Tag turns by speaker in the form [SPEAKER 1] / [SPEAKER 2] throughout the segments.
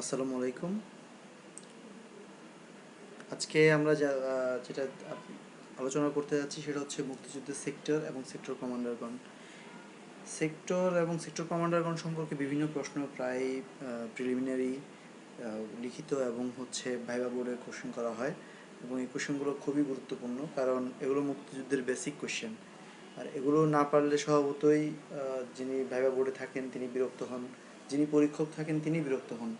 [SPEAKER 1] আসসালামু আলাইকুম। আজকে আমরা যেটা আলোচনা করতে যাচ্ছি সেটা হচ্ছে মুক্তিযুদ্ধের সেক্টর এবং সেক্টর কমান্ডারগণ। সেক্টর এবং সেক্টর কমান্ডারগণ সম্পর্কে বিভিন্ন প্রশ্ন প্রায় প্রিলিমিনারি লিখিত এবং হচ্ছে ভাইবা বোর্ডে কোশ্চেন করা হয় এবং এই কোশ্চেনগুলো খুবই গুরুত্বপূর্ণ কারণ এগুলো মুক্তিযুদ্ধের বেসিক কোশ্চেন আর এগুলো না পারলে স্বভাবতই যিনি ভাইবা বোর্ডে থাকেন তিনি বিরক্ত হন, যিনি পরীক্ষক থাকেন তিনি বিরক্ত হন।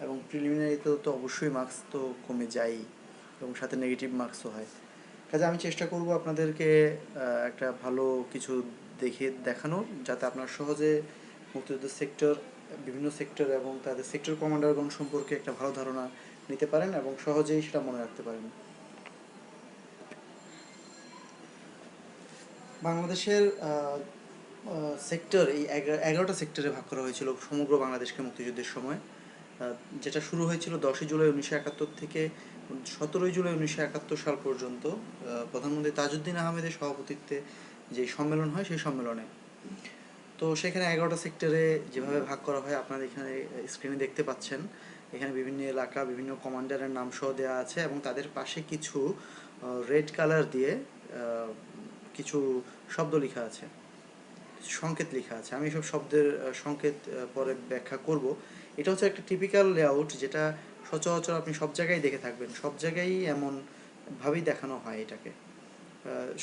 [SPEAKER 1] এবং প্রিলিমিনারিতে তো অবশ্যই মার্কস তো কমে যায়ই এবং সাথে নেগেটিভ মার্কসও হয়। কাজে আমি চেষ্টা করব আপনাদেরকে একটা ভালো কিছু দেখে দেখানো যাতে আপনার সহজে মুক্তিযুদ্ধের সেক্টর বিভিন্ন সেক্টর এবং তাদের সেক্টর কমান্ডারগণ সম্পর্কে একটা ভালো ধারণা নিতে পারেন এবং সহজেই সেটা মনে রাখতে পারেন। বাংলাদেশের সেক্টর এই এগা- এগারোটা সেক্টরে ভাগ করা হয়েছিল সমগ্র বাংলাদেশকে মুক্তিযুদ্ধের সময়। যেটা শুরু হয়েছিল দশই জুলাই উনিশশো একাত্তর থেকে সতেরোই জুলাই উনিশশো একাত্তর সাল পর্যন্ত প্রধানমন্ত্রী তাজউদ্দিন আহমেদের সভাপতিত্বে যে সম্মেলন হয় সেই সম্মেলনে। তো সেখানে এগারোটা সেক্টরে যেভাবে ভাগ করা হয়, আপনারা এখানে স্ক্রিনে দেখতে পাচ্ছেন। এখানে বিভিন্ন এলাকা, বিভিন্ন কমান্ডারের নাম সহ দেওয়া আছে এবং তাদের পাশে কিছু রেড কালার দিয়ে কিছু শব্দ লেখা আছে। সংকেত লেখা আছে। আমি এসব শব্দের সংকেত পরে ব্যাখ্যা করব। এটা হচ্ছে একটা টিপিক্যাল লেআউট যেটা সচরাচর আপনি সব জায়গায় দেখে থাকবেন। সব জায়গায় এমন ভাবেই দেখানো হয় এটাকে।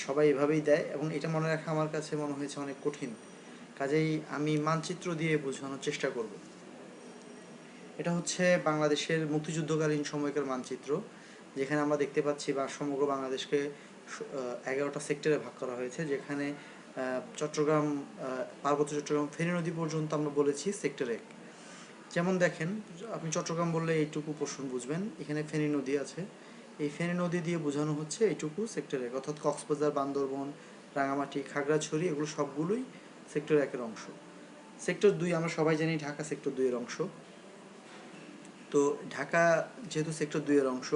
[SPEAKER 1] সবাই এভাবেই দেয় এবং এটা মনে রাখা আমার কাছে মনে হয়েছে অনেক কঠিন। কাজেই আমি মানচিত্র দিয়ে বোঝানোর চেষ্টা করব। এটা হচ্ছে বাংলাদেশের মুক্তিযুদ্ধকালীন সময়কার মানচিত্র, যেখানে আমরা দেখতে পাচ্ছি বা সমগ্র বাংলাদেশকে এগারোটা সেক্টরে ভাগ করা হয়েছে। যেখানে চট্টগ্রাম পার্বত্য চট্টগ্রাম, ফেনী নদী পর্যন্ত আমরা বলেছি সেক্টর। এক যেমন দেখেন, আপনি চট্টগ্রাম বললে এইটুকু পোর্শন বুঝবেন। এখানে ফেনী নদী আছে। এই ফেনী নদী দিয়ে বোঝানো হচ্ছে এইটুকু সেক্টর এক। অর্থাৎ কক্সবাজার, বান্দরবন, রাঙামাটি, খাগড়াছড়ি, এগুলো সবগুলোই সেক্টর একের অংশ। সেক্টর দুই আমরা সবাই জানি, ঢাকা সেক্টর দুইয়ের অংশ। তো ঢাকা যেহেতু সেক্টর দুইয়ের অংশ,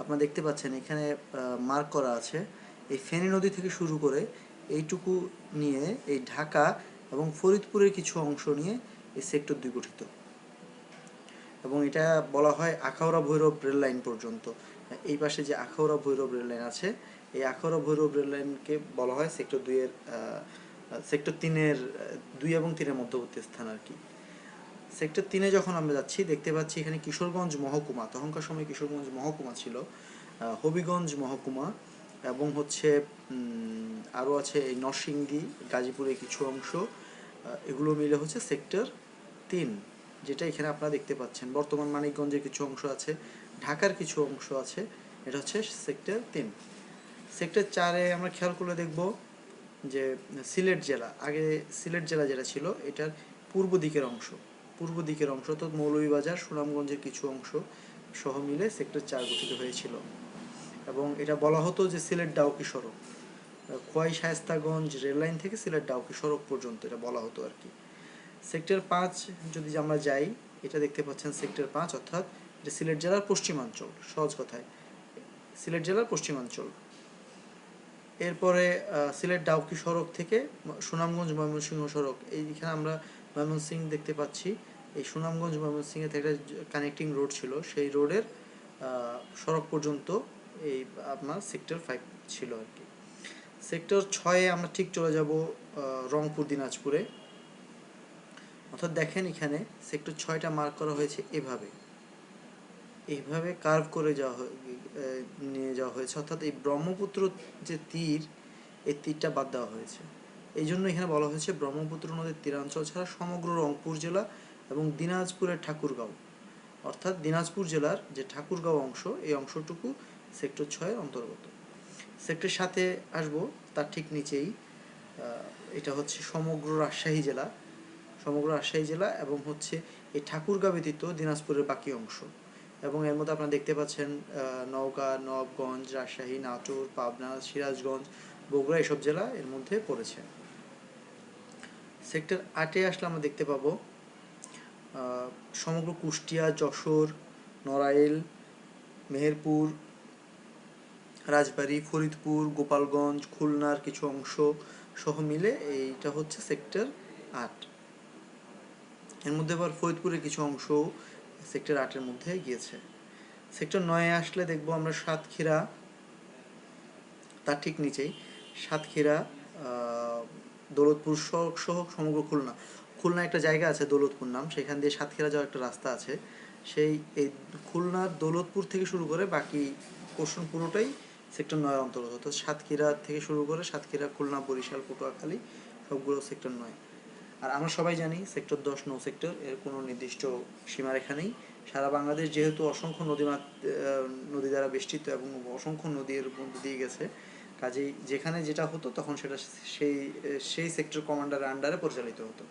[SPEAKER 1] আপনারা দেখতে পাচ্ছেন এখানে মার্ক করা আছে। এই ফেনী নদী থেকে শুরু করে এইটুকু নিয়ে এই ঢাকা এবং ফরিদপুরের কিছু অংশ নিয়ে এই সেক্টর দুই গঠিত। এবং এটা বলা হয় আখাউড়া ভৈরব রেল লাইন পর্যন্ত। এই পাশে যে আখাউড়া ভৈরব রেল লাইন আছে, এই আখাউড়া ভৈরব রেল লাইনকে বলা হয় সেক্টর দুইয়ের সেক্টর তিনের, দুই এবং তিনের মধ্যবর্তী স্থান আর কি। সেক্টর তিনে যখন আমরা যাচ্ছি, দেখতে পাচ্ছি এখানে কিশোরগঞ্জ মহকুমা, তখনকার সময় কিশোরগঞ্জ মহকুমা ছিল হবিগঞ্জ মহকুমা এবং হচ্ছে আরও আছে এই নরসিংদী, গাজীপুরের কিছু অংশ এগুলো মিলে হচ্ছে সেক্টর তিন। যেটা এখানে আপনারা দেখতে পাচ্ছেন। বর্তমান মানিকগঞ্জের কিছু অংশ আছে, ঢাকার কিছু অংশ আছে, এটা হচ্ছে সেক্টর তিন। সেক্টর চারে আমরা খেয়াল করলে দেখব যে সিলেট জেলা, আগে সিলেট জেলা যেটা ছিল, এটার পূর্ব দিকের অংশ। পূর্ব দিকের অংশ তো মৌলভীবাজার, সুনামগঞ্জের কিছু অংশ সহ মিলে সেক্টর চার গঠিত হয়েছিল। এবং এটা বলা হতো যে সিলেট ডাউকি সড়ক। খোয়াই শায়েস্তাগঞ্জ রেললাইন থেকে সিলেট ডাউকি সড়ক পর্যন্ত এটা বলা হতো আর কি। সেক্টর পাঁচ যদি আমরা যাই, এটা দেখতে পাচ্ছেন সেক্টর পাঁচ, অর্থাৎ এটা সিলেট জেলার পশ্চিমাঞ্চল, সহজ কথায়। সিলেট জেলার পশ্চিমাঞ্চল। এরপরে সিলেট ডাউকি সড়ক থেকে সুনামগঞ্জ ময়মনসিংহ সড়ক, এইখানে আমরা ময়মনসিংহ দেখতে পাচ্ছি। এই সুনামগঞ্জ ময়মনসিংহে থেকে কানেক্টিং রোড ছিল। সেই রোডের সড়ক পর্যন্ত এই আপনার সেক্টর ফাইভ ছিল আর কি। সেক্টর ছয়ে আমরা ঠিক চলে যাব রংপুর, দিনাজপুরে। অর্থাৎ দেখেন এখানে সেক্টর ছয়টা মার্ক করা হয়েছে এভাবে। এইভাবে কার্ভ করে যাওয়া নিয়ে যাওয়া হয়েছে। অর্থাৎ এই ব্রহ্মপুত্র যে তীর, এই তীরটা বাদ দেওয়া হয়েছে। এই জন্য এখানে বলা হয়েছে ব্রহ্মপুত্র নদীর তীরাঞ্চল ছাড়া সমগ্র রংপুর জেলা এবং দিনাজপুরের ঠাকুরগাঁও। অর্থাৎ দিনাজপুর জেলার যে ঠাকুরগাঁও অংশ, এই অংশটুকু সেক্টর ছয়ের অন্তর্গত। সেক্টর সাথে আসব, তার ঠিক নিচেই এটা হচ্ছে সমগ্র রাজশাহী জেলা। সমগ্র রাজশাহী জেলা এবং হচ্ছে এই ঠাকুরগাঁও ব্যতীত দিনাজপুরের বাকি অংশ। এবং এর মধ্যে আপনারা দেখতে পাচ্ছেন নওগাঁ, নবগঞ্জ, রাজশাহী, নাটোর, পাবনা, সিরাজগঞ্জ, বগুড়া এসব জেলা এর মধ্যে পড়েছে। সেক্টর আটে আসলে আমরা দেখতে পাবো সমগ্র কুষ্টিয়া, যশোর, নড়াইল, মেহেরপুর, রাজবাড়ী, ফরিদপুর, গোপালগঞ্জ, খুলনার কিছু অংশ সহ মিলে এইটা হচ্ছে সেক্টর আট। এর মধ্যে আবার ফরিদপুরের কিছু অংশ সেক্টর আটের মধ্যে গিয়েছে। সেক্টর নয়ে আসলে দেখব আমরা সাতক্ষীরা, তার ঠিক নিচেই, সাতক্ষীরা দৌলতপুর সহ সমগ্র খুলনা। খুলনা একটা জায়গা আছে দৌলতপুর নাম, সেখান দিয়ে সাতক্ষীরা যাওয়ার একটা রাস্তা আছে। সেই এই খুলনার দৌলতপুর থেকে শুরু করে বাকি পোর্শন পুরোটাই সেক্টর নয়ের অন্তর্গত। সাতক্ষীরা থেকে শুরু করে সাতক্ষীরা, খুলনা, বরিশাল, পটুয়াখালী সবগুলো সেক্টর নয়। আর আমরা সবাই জানি সেক্টর দশ নৌ সেক্টর এর কোনো নির্দিষ্ট সীমারেখা নেই। সারা বাংলাদেশ যেহেতু অসংখ্য নদী মাত- নদী দ্বারা বেষ্টিত এবং অসংখ্য নদীর মধ্যে দিয়ে গেছে, কাজেই যেখানে যেটা হতো তখন সেটা সেই সেই সেক্টর কমান্ডারের আন্ডারে পরিচালিত হতো।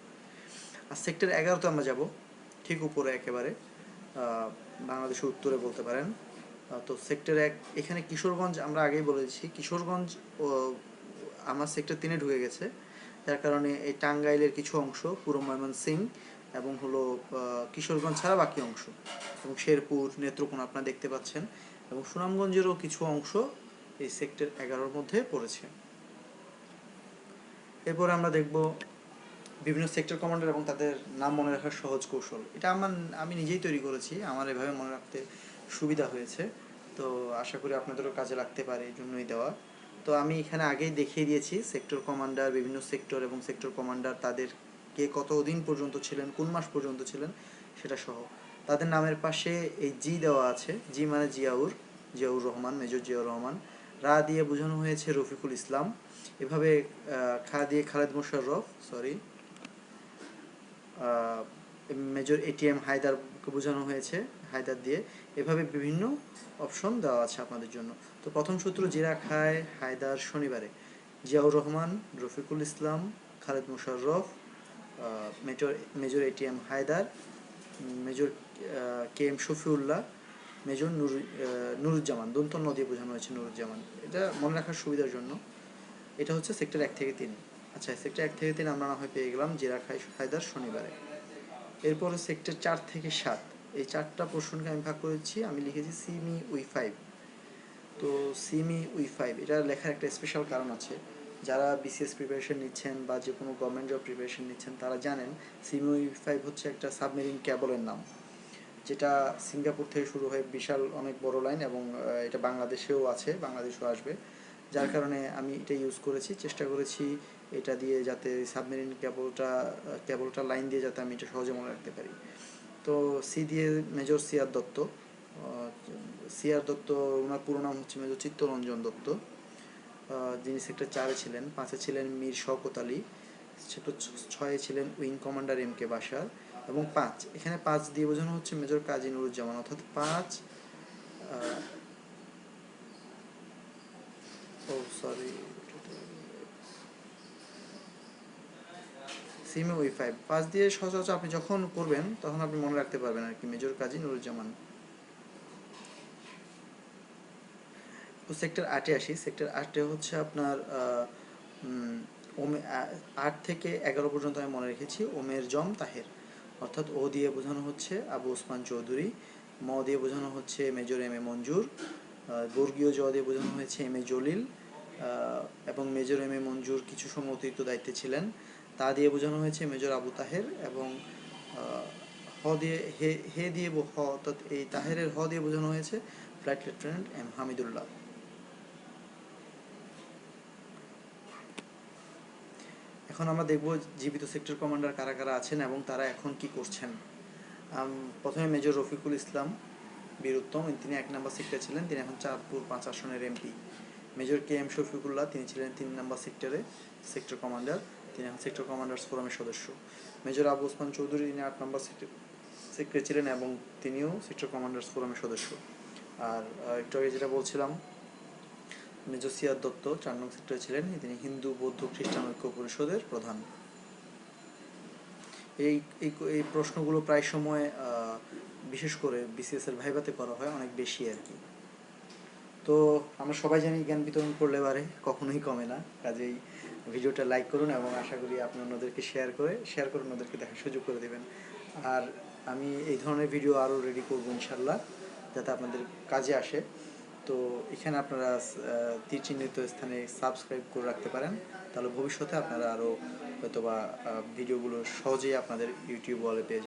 [SPEAKER 1] আর সেক্টর এগারোতে আমরা যাব, ঠিক উপরে একেবারে বাংলাদেশের উত্তরে বলতে পারেন। তো সেক্টর এক, এখানে কিশোরগঞ্জ আমরা আগেই বলেছি কিশোরগঞ্জ আমার সেক্টর তিনে ঢুকে গেছে। যার কারণে এই টাঙ্গাইলের কিছু অংশ, পুরো ময়মনসিং এবং হলো কিশোরগঞ্জ ছাড়া বাকি অংশ এবং শেরপুর নেত্রকোণ আপনারা দেখতে পাচ্ছেন এবং সুনামগঞ্জেরও কিছু অংশ এই সেক্টর এগারোর মধ্যে পড়েছে। এরপর আমরা দেখব বিভিন্ন সেক্টর কমান্ডার এবং তাদের নাম মনে রাখার সহজ কৌশল। এটা আমার, আমি নিজেই তৈরি করেছি, আমার এভাবে মনে রাখতে সুবিধা হয়েছে। তো আশা করি আপনাদেরও কাজে লাগতে পারে এই জন্যই দেওয়া। তো আমি এখানে আগেই দেখিয়ে দিয়েছি সেক্টর কমান্ডার বিভিন্ন সেক্টর এবং সেক্টর কমান্ডার তাদের কে কত দিন পর্যন্ত ছিলেন, কোন মাস পর্যন্ত ছিলেন, সেটা সহ। তাদের নামের পাশে এই জি দেওয়া আছে, জি মানে জিয়াউর জিয়াউর রহমান, মেজর জিয়াউর রহমান। রা দিয়ে বোঝানো হয়েছে রফিকুল ইসলাম। এভাবে খা দিয়ে Khaled Mosharraf sorry major ATM হায়দারকে বোঝানো হয়েছে। হায়দার দিয়ে এভাবে বিভিন্ন অপশন দেওয়া আছে আপনাদের জন্য। তো প্রথম সূত্র জিরা খায় হায়দার শনিবারে। জিয়াউর রহমান রফিকুল ইসলাম খালেদ মোশাররফ আহ, major major ATM Haider major K M Shafiullah major Nur Nuruzzaman দন্ত নদী বোঝানো হয়েছে নুরুজ্জামান। এটা মনে রাখার সুবিধার জন্য। এটা হচ্ছে সেক্টর এক থেকে তিন। আচ্ছা সেক্টর এক থেকে তিন আমরা না হয় পেয়ে গেলাম জিরা খাই হায়দার শনিবারে। এরপর সেক্টর চার থেকে সাত। এই চারটা পোর্শনকে আমি ভাগ করেছি, আমি লিখেছি সিমি উই ফাইভ তো সিমি উই ফাইভ এটা লেখার একটা স্পেশাল কারণ আছে। যারা বিসিএস প্রিপারেশন নিচ্ছেন বা যে কোনো গভর্নমেন্ট জব প্রিপারেশন নিচ্ছেন, তারা জানেন সিমি উই ফাইভ হচ্ছে একটা সাবমেরিন ক্যাবলের নাম, যেটা সিঙ্গাপুর থেকে শুরু হয়ে বিশাল অনেক বড় লাইন এবং এটা বাংলাদেশেও আছে, বাংলাদেশেও আসবে। যার কারণে আমি এটা ইউজ করেছি, চেষ্টা করেছি এটা দিয়ে যাতে সাবমেরিন কেবলটা কেবলটা লাইন দিয়ে যাতে আমি এটা সহজে মনে রাখতে পারি। তো সি দিয়ে major C R Datta. C R Datta, ওনার পুরো নাম হচ্ছে মেজর চিত্তরঞ্জন দত্ত। যিনি সেক্টর চারে ছিলেন, পাঁচে ছিলেন মীর শওকত আলী, সেক্টর ছয়ে ছিলেন উইং কমান্ডার এম কে বাসার এবং পাঁচ। এখানে পাঁচ দিয়ে বোঝানো হচ্ছে মেজর কাজী নুরুজ্জামান। অর্থাৎ পাঁচ ও সরি সিমে উই ফাইভ পাঁচ দিয়ে সচরাচর আপনি যখন করবেন, তখন আপনি মনে রাখতে পারবেন আর কি, মেজর কাজী নুরুজ্জামান। তো সেক্টর আটে আসি, সেক্টর আটে হচ্ছে আপনার আট থেকে এগারো পর্যন্ত আমি মনে রেখেছি, ওমের জম তাহের। অর্থাৎ ও দিয়ে বোঝানো হচ্ছে আবু ওসমান চৌধুরী, ম দিয়ে বোঝানো হচ্ছে মেজর এম এ মঞ্জুর বর্গীয় জ দিয়ে বোঝানো হয়েছে এম এ জলিল এবং মেজর এম এ মঞ্জুর কিছু সময় অতিরিক্ত দায়িত্বে ছিলেন। তা দিয়ে বোঝানো হয়েছে মেজর আবু তাহের এবং হ দিয়ে, হে হে দিয়ে হ অর্থাৎ এই তাহেরের হ দিয়ে বোঝানো হয়েছে ফ্লাইট লেফটেন্যান্ট এম হামিদুল্লাহ। এখন আমরা দেখব জীবিত সেক্টর কমান্ডার কারা কারা আছেন এবং তারা এখন কি করছেন। প্রথমে মেজর রফিকুল ইসলাম বীরুত্তম তিনি এক নম্বর সেক্টরে ছিলেন, তিনি এখন চাঁদপুর পাঁচ আসনের MP. Major K M Shafiqullah, তিনি ছিলেন তিন নম্বর সেক্টরে সেক্টর কমান্ডার। তিনি সেক্টর কমান্ডার্স ফোরামের সদস্য। মেজর আবু ওসমান চৌধুরী, তিনি আট নম্বর সেক্টরে ছিলেন এবং তিনিও সেক্টর কমান্ডার্স ফোরামের সদস্য। আর একটু আগে যেটা বলছিলাম মেজর সিয়াদ দত্ত চার নং সেক্টরে ছিলেন, তিনি হিন্দু, বৌদ্ধ, খ্রিস্টান ঐক্য পরিষদের প্রধান। এই এই এই প্রশ্নগুলো প্রায় সময় বিশেষ করে বিসিএস এর ভাইভাতে করা হয়, অনেক বেশি আর কি। তো, আমরা সবাই জানি জ্ঞান বিতরণ করলে পারে কখনোই কমে না, কাজেই ভিডিওটা লাইক করুন এবং আশা করি আপনি অন্যদেরকে শেয়ার করে শেয়ার করে অন্যদেরকে দেখার সুযোগ করে দেবেন। আর আমি এই ধরনের ভিডিও আরও রেডি করব ইনশাল্লাহ যাতে আপনাদের কাজে আসে। তো এখানে আপনারা আহ, তীর চিহ্নিত স্থানে সাবস্ক্রাইব করে রাখতে পারেন। তাহলে ভবিষ্যতে আপনারা আরও হয়তোবা ভিডিওগুলো সহজেই আপনাদের ইউটিউব ওয়ালে পেয়ে